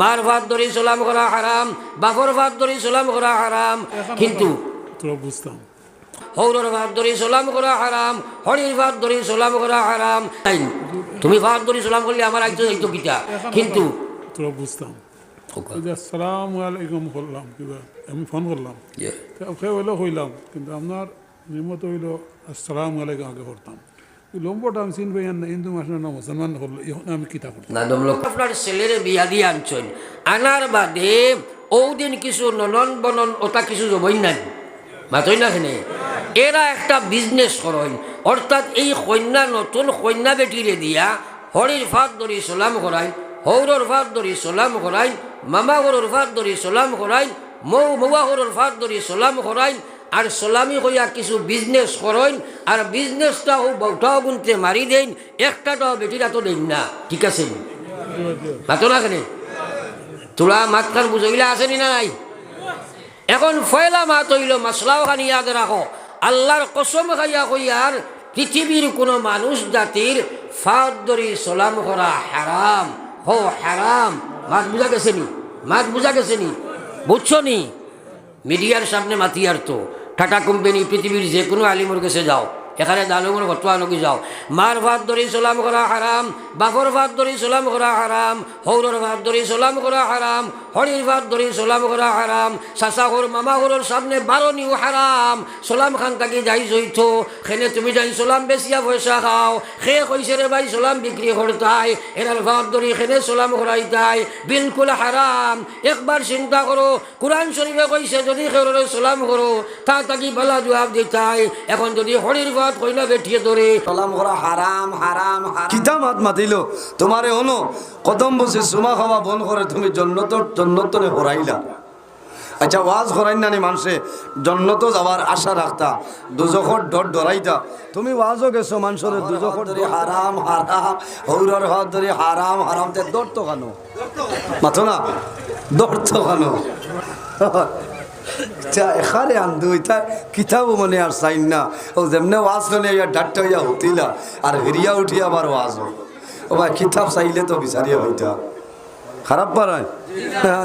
মার ভাত ধরে সালাম করা হারাম বাপর ভাত ধরে সালাম করা হারাম। কিন্তু বুঝতাম হৌরর ভাত ধরে সালাম করা হারাম হরির ভাত ধরে সালাম করা হারাম। তুমি ভাত ধরে সালাম করলে আমার একজন একটু গীতা কিন্তু বুঝতাম আসসালামু আলাইকুম করলাম কিবা আমি ফোন করলাম হইল হইলাম কিন্তু আপনার নিয়মত হইল আসসালামু আলাইকুম আগে করতাম লম্বটা আমি চিনবে না, হিন্দু মাসের না মুসলমান করল এখন আমি কিতা করতাম না দমলোক আপনার ছেলের বিয়া দিয়ে আনছেন আনার বাদে ও কিছু ননন বনন ওটা কিছু জবই নাই। মাতই না খেনে এরা একটা বিজনেস করেন অর্থাৎ এই কন্যা নতুন কন্যা বেটিরে দিয়া হরির ফাঁক ধরি সালাম করাই হৌরর ফাঁক ধরি সালাম করাই মামা গরুর ফাঁক ধরি সালাম করাই মৌ মৌয়া গরুর ফাঁক ধরি সালাম করাই আর সালামি কইয়া কিছু বিজনেস করেন, আর বিজনেসটা ও বউটাও গুনতে মারি দেন, একটাটাও বেটিরা তো দেন না। ঠিক আছে? মাতো না কেন? তোলা মাত খান বুঝইলা আসেনি না নাই? এখন ফয়লা মাত হইল মশলাও খানি ইয়াদ রাখো। আল্লাহর কসম খাইয়া কইয়ার পৃথিবীর কোনো মানুষ জাতির ফাঁদ ধরি সালাম করা হারাম। হো, হারাম। মাত বুঝা গেছে নি? মাত বুঝা গেছে নি? বুঝছ নি? মিডিয়ার সামনে মাতিয়ার তো। টাটা কোম্পানি পৃথিবীর যে কোনো আলিমর কাছে যাও। এখানে দালুমর ঘটুয়া নকি যাও। মার ভাত ধরি, সালাম করা হারাম, বাপর ভাত ধরি, সালাম করা হারাম, হৌরর ভাত ধরি, সালাম করা হারাম, হরির ভাত ধরি, সালাম করা হারাম চাচা ঘর মামা ঘরের সামনে বারনিও হারাম, সালাম খান তাকে যাই জইত খেনে তুমি যাই সালাম বেশিয়া পয়সা খাও খে কইছে রে ভাই সালাম বিক্রি করতাই, এনার ভাত ধরি খেনে সালাম করাইতাই, বিলকুল হারাম, একবার চিন্তা করো, কোরআন শরীফে কইছে যদি খেররে সালাম করো, তা তাকি বালা জবাব দিতাই, এখন যদি হরির ভাত কইলা বেঠিয়ে ধরে। সালাম করা হারাম হারাম হারাম। কিতা মাত মাতিল। তোমারে হনো কদম বসে সুমা খাওয়া বন করে তুমি জন্নত জন্নতনে হরাইলা। আচ্ছা ওয়াজ করাই নানি মানুষে জন্নত যাওয়ার আশা রাখতা দুজখর ডর ডরাইতা তুমি ওয়াজও গেছো মানুষের দুজখর ধরে হারাম হারাম হৌরর হাত ধরে হারাম হারাম তে দর তো কানো? মাথো না দর তো কানো? এখানে আন্দু এটা কিতাবও মনে আর চাইন না। ও যেমনে ওয়াজ শুনে ইয়া ডাক্তার ইয়া হতিলা আর হিরিয়া উঠিয়া আবার ওয়াজ হয় ও ভাই, কিতাব চাইলে তো বিচারিয়া হইতা। খারাপ পারায়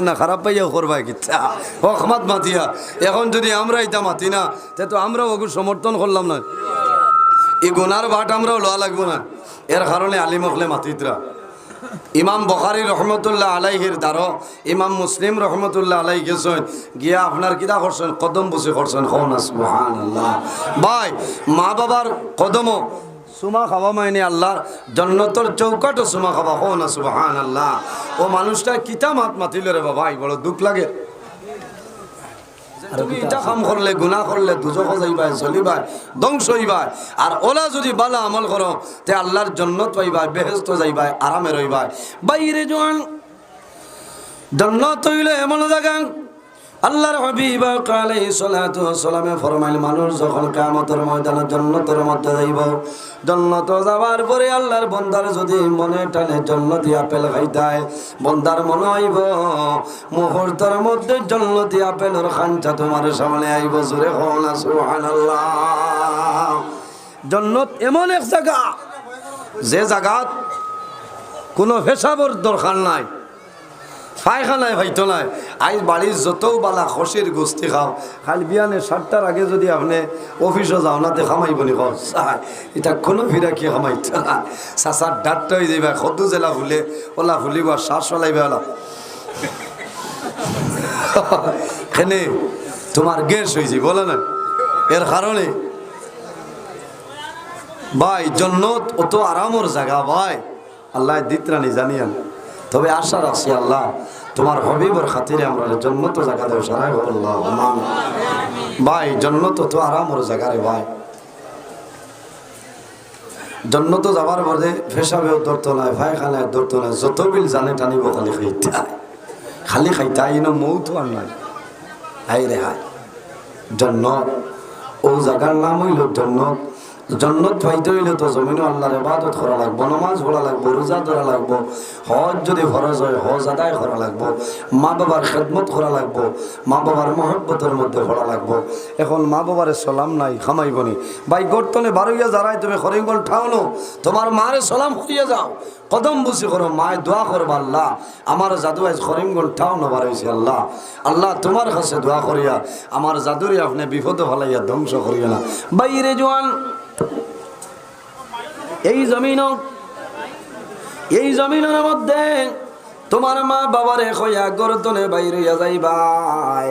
না খারাপ পাইয়া করবাই কিতা ও খামাত মাতিয়া, এখন যদি আমরা এটা মাতি না, তে তো আমরা ওগু সমর্থন করলাম না। এই গোনার বাট আমরাও লওয়া লাগবো না। এর কারণে আলিম হলে মাতিতরা। ইমাম বখারি রহমতুল্লাহ আলাইহির দ্বারো, ইমাম মুসলিম রহমতুল্লাহ আলাই গেছেন গিয়া আপনার কিতা করছেন? কদম বসে করছেন। ভাই, মা বাবার কদমও সুমা খাওয়া মাইনি আল্লাহ জন্নতর চৌকাটও সুমা খাওয়া। হন সুবাহ আল্লাহ ও মানুষটা কিতা মাত মাতিল রে বাবা বড় দুঃখ লাগে। তুমি এটা কাম করলে গুণা করলে দুজক যাইবাই চলিবাই, ধ্বংস হইবাই। আর যদি বালা আমল করো, তে আল্লাহর জন্নত পাইবাই বেহেস্ত যাইবাই, আরামে রইবাই। বাইরে জোয়ান, জন্নত হইলে এমন জায়গা আল্লাহর হাবিব আলাইহিস সালাতু সালামে ফরমাইল, মানুষ যখন কিয়ামতের ময়দানে জন্নতের মধ্যে যাইব, জন্নত যাওয়ার পরে আল্লাহর বন্দার যদি মনে টানে জন্নতি আপেল খাইতায়, বন্দার মনে হইব, মুহূর্তের মধ্যে জন্নতি আপেলের খাঞ্চা তোমার সামনে আইব, জোরে হন সুবহানাল্লাহ। জন্নত এমন এক জায়গা, যে জায়গাত কোনো পেশাবর দরকার নাই, পায়খানায় হয়তো নাই আজ বাড়ির যত বালা খসির গোষ্ঠী খাও, খালি বিয়ানে সাতটার আগে যদি আপনি অফিসে যাও না তে খামাইব নি এটা কোনো ফিরা কি খামাইত চাচার ডাক্তার হয়ে যাইবা সদু জেলা ফুলে ওলা ফুলিব শ্বাস চলাইবা ওলা। এনে তোমার গ্যাস হয়েছে বলে না? এর কারণে? ভাই, জন্নত অত আরামর জায়গা, ভাই। আল্লাহ দিতরানি জানিয়ান। তবে আশা রাখছি আল্লাহ, তোমার হবিবর খাতিরে আমরা জন্নত জায়গা দেব সারাই আল্লাহ। ভাই, জন্নত তো তো আরামর জায়গা রে ভাই। জন্নত যাবার পরে ফেসাবেও ধরতো নাই ভাই খানায় ধরতো নাই, যত বিল জানে টানিব খালি খাইতাই। খালি খাইতাই মৌ মৌতো আর নাই। হাই রে হাই জন্নত, ও জায়গার নাম হইল জন্নত। জন্নত পাইতে হইলে তো জমিনও আল্লাহর ইবাদত করা লাগবো, নমাজ পড়া লাগবো, রোজা ধরা লাগবো, হজ যদি খরচ হয়, হজ আদায় করা লাগবো মা বাবার খেদমত করা লাগবো মা বাবার মহব্বতের মধ্যে পড়া লাগবো। এখন মা বাবার সালাম নাই খামাইবনি ভাই, গর্তনে বারোইয়া যারাই তুমি হরিঙ্গল ঠাওনো, তোমার মারে সালাম করিয়া যাও। কদম বুঝি করো, মায় দোয়া করবা আল্লাহ। আমার জাদু আজ করিমগঞ্জ ঠাও নবার হয়েছে আল্লাহ। আল্লাহ তোমার কাছে দোয়া করিয়া, আমার জাদুরে আপনি বিপদ ফলাইয়া ধ্বংস করিয়া না। বাইরে জোয়ান, এই জমিন এই জমিনের মধ্যে তোমার মা বাবারে কইয়া গরতনে বাইরে যাইবাই।